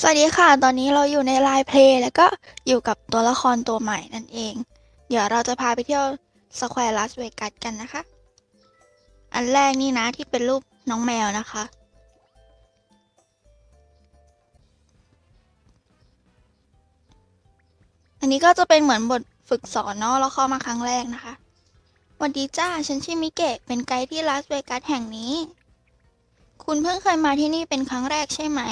สวัสดีค่ะ ตอนนี้เราอยู่ในไลน์เพลย์แล้วก็อยู่กับตัวละครตัวใหม่นั่นเอง เดี๋ยวเราจะพาไปเที่ยวสแควร์ลาสเวกัสกันนะคะ อันแรกนี่นะที่เป็นรูปน้องแมวนะคะ อันนี้ก็จะเป็นเหมือนบทฝึกสอนเนาะเราเข้ามาครั้งแรกนะคะสวัสดีจ้า ฉันชื่อมิเกะ เป็นไกด์ที่ลาสเวกัสแห่งนี้ คุณเพิ่งเคยมาที่นี่เป็นครั้งแรกใช่ไหม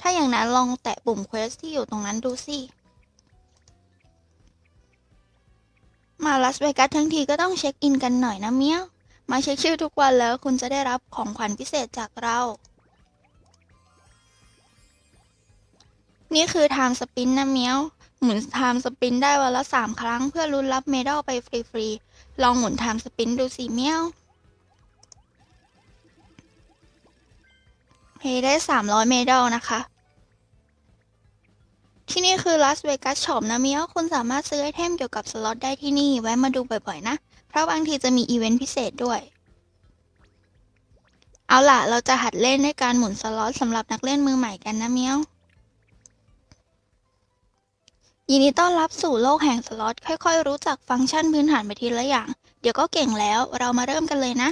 ถ้าอย่างนั้นลองแตะปุ่มเควสที่อยู่ตรงนั้นดูสิ มาลาสเวกัสทั้งทีก็ต้องเช็คอินกันหน่อยนะเมียว มาเช็คชื่อทุกวันแล้วคุณจะได้รับของขวัญพิเศษจากเรา นี่คือไทม์สปินนะเมียวหมุนไทม์สปินได้วันละสามครั้งเพื่อลุ้นรับเมดัลไปฟรีๆ ลองหมุนไทม์สปินดูสิเมียว เพย์ได้ 300 เมดัลนะคะ ที่นี่คือลาสเวกัสช็อปนะเมียวคุณสามารถซื้อไอเทมเกี่ยวกับสล็อตได้ที่นี่ แวะมาดูบ่อยๆ นะ เพราะบางทีจะมีอีเวนต์พิเศษด้วย เอาล่ะ เราจะหัดเล่นด้วยการหมุนสล็อตสำหรับนักเล่นมือใหม่กันนะเมียวยินดีต้อนรับสู่โลกแห่งสล็อต ค่อยๆ รู้จักฟังก์ชันพื้นฐานไปทีละอย่าง เดี๋ยวก็เก่งแล้ว เรามาเริ่มกันเลยนะ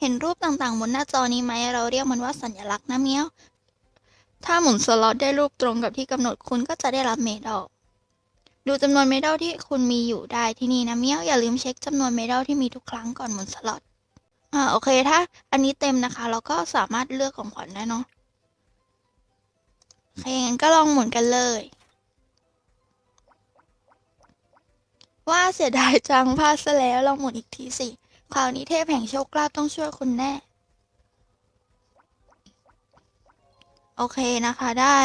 เห็นรูปต่างๆ บนหน้าจอนี้ไหม เราเรียกมันว่าสัญลักษณ์นะเมียว ถ้าหมุนสล็อตได้รูปตรงกับที่กำหนดคุณก็จะได้รับเมดัลดูจำนวนเมดัลที่คุณมีอยู่ได้ที่นี่นะเมียวอย่าลืมเช็คจำนวนเมดัลที่มีทุกครั้งก่อนหมุนสล็อตอ่าโอเคถ้าอันนี้เต็มนะคะ เราก็สามารถเลือกของขวัญได้เนาะโอเคงั้นก็ลองหมุนกันเลย ว่าเสียดายจังพลาดซะแล้วลองหมุนอีกทีสิ คราวนี้เทพแห่งโชคลาภต้องช่วยคุณแน่ โอเคนะคะได้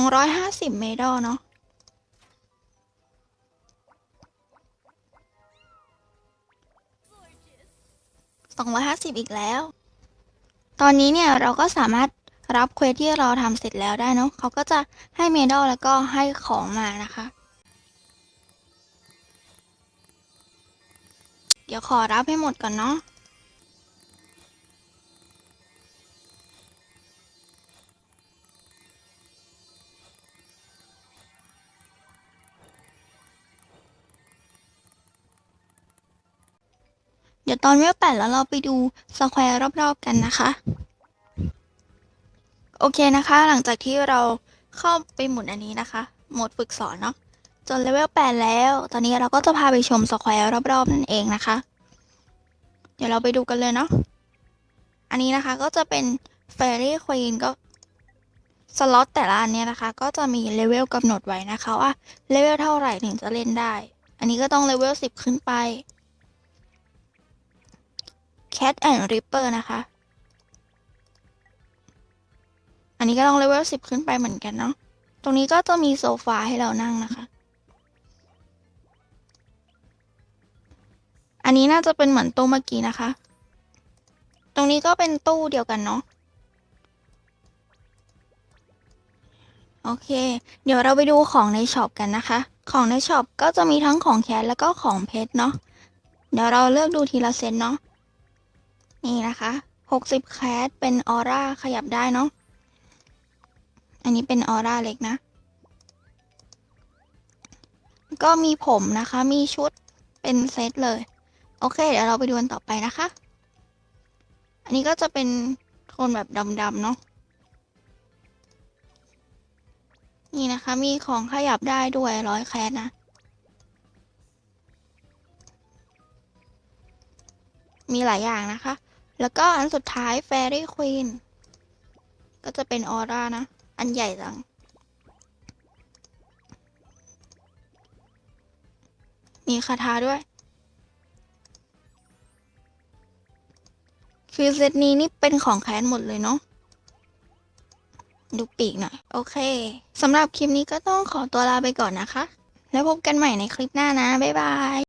250 เมดัลเนาะ250อีกแล้ว ตอนนี้เนี่ยเราก็สามารถรับเควสที่เราทำเสร็จแล้วได้เนาะเขาก็จะให้เมดัลแล้วก็ให้ของมานะคะ ดี๋ยวขอรับให้หมดก่อนเนาะเดี๋ยวตอนเวลแปดแล้วเราไปดูสแควร์รอบๆกันนะคะ โอเคนะคะ หลังจากที่เราเข้าไปหมุนอันนี้นะคะ หมดฝึกสอนเนาะ จนเลเวลแปดแล้ว ตอนนี้เราก็จะพาไปชมสแควร์รอบๆ นั่นเองนะคะ เดี๋ยวเราไปดูกันเลยเนาะ อันนี้นะคะก็จะเป็นเฟร r ี่ควีนก็สล็อตแต่ละอันเนี้ยนะคะ ก็จะมีเลเวลกำหนดไว้นะคะว่าเลเวลเท่าไหร่ถึงจะเล่นได้ อันนี้ก็ต้องเลเวลสิบขึ้นไป Cat and Ripper นะคะ อันนี้ก็ต้องเลเวลสิบขึ้นไปเหมือนกันเนาะ ตรงนี้ก็จะมีโซฟาให้เรานั่งนะคะ อันนี้น่าจะเป็นเหมือนตู้เมื่อกี้นะคะ ตรงนี้ก็เป็นตู้เดียวกันเนาะ โอเค เดี๋ยวเราไปดูของในช็อปกันนะคะ ของในช็อปก็จะมีทั้งของแคสแล้วก็ของเพชรเนาะ เดี๋ยวเราเลือกดูทีละเซตเนาะ นี่นะคะ60แคสเป็นออร่าขยับได้เนาะ อันนี้เป็นออร่าเล็กนะก็มีผมนะคะ มีชุดเป็นเซตเลย โอเค เดี๋ยวเราไปดูกันต่อไปนะคะ อันนี้ก็จะเป็นโทนแบบดำๆเนาะ นี่นะคะ มีของขยับได้ด้วยร้อยแคสนะ มีหลายอย่างนะคะ แล้วก็อันสุดท้าย Fairy Queen ก็จะเป็นออร่านะ อันใหญ่จัง มีคาถาด้วย คือเซตนี้นี่เป็นของแคนหมดเลยเนาะดูปีกหน่อย โอเคสำหรับคลิปนี้ก็ต้องขอตัวลาไปก่อนนะคะ แล้วพบกันใหม่ในคลิปหน้านะ บ๊ายบาย